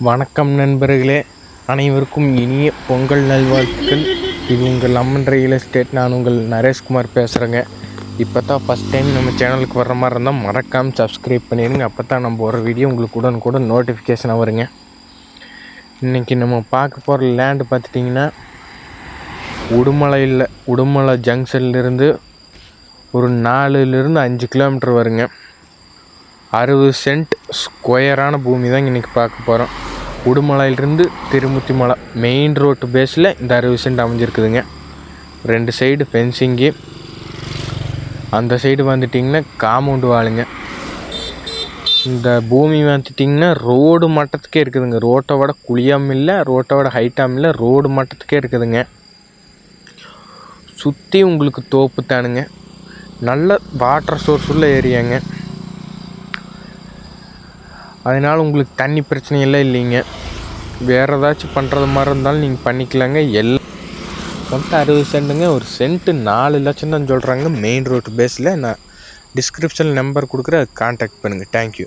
வணக்கம் நண்பர்களே. அனைவருக்கும் இனிய பொங்கல் நல்வாழ்த்துக்கள். இது உங்கள் அம்மன் ரியல் எஸ்டேட். நான் உங்கள் நரேஷ்குமார் பேசுகிறேங்க இப்போ தான் ஃபஸ்ட் டைம் நம்ம சேனலுக்கு வர்ற மாதிரி இருந்தால் மறக்காமல் சப்ஸ்கிரைப் பண்ணிடுங்க. அப்போ தான் நம்ம ஒரு வீடியோ உங்களுக்கு உடனுக்குடன் நோட்டிஃபிகேஷனாக வருங்க. இன்றைக்கி நம்ம பார்க்க போகிற லேண்டு பார்த்துட்டிங்கன்னா உடுமலையில் உடுமலை ஜங்ஷன்லேருந்து ஒரு நாலுலேருந்து அஞ்சு கிலோமீட்டர் வருங்க. அறுபது சென்ட் ஸ்கொயரான பூமி தான் இன்றைக்கி பார்க்க போகிறோம் உடுமலையிலிருந்து திருமுத்தி மலை மெயின் ரோட்டு பேஸில் இந்த அறுபது சென்ட் அமைஞ்சிருக்குதுங்க. ரெண்டு சைடு ஃபென்சிங்கு அந்த சைடு வந்துட்டிங்கன்னா காம்பவுண்டு வாளுங்க. இந்த பூமி வந்துட்டிங்கன்னா ரோடு மட்டத்துக்கே இருக்குதுங்க. ரோட்டை விட குழியாமல் இல்லை ரோட்டை விட ஹைட்டாகவும் இல்லை ரோடு மட்டத்துக்கே இருக்குதுங்க. சுற்றி உங்களுக்கு தோப்பு தானுங்க. நல்ல வாட்டர் சோர்ஸ் உள்ள ஏரியாங்க. அதனால் உங்களுக்கு தண்ணி பிரச்சனை எல்லாம் இல்லைங்க. வேறு ஏதாச்சும் பண்ணுறது மாதிரி இருந்தாலும் நீங்கள் பண்ணிக்கலாங்க. எல்லாம் மொத்தம் அறுபது சென்ட்டுங்க. ஒரு சென்ட்டு நாலு லட்சம் தான் சொல்கிறாங்க மெயின் ரோட் பேஸில் நான் டிஸ்கிரிப்ஷனில் நம்பர் கொடுக்குறேன். கான்டாக்ட் பண்ணுங்கள் தேங்க்யூ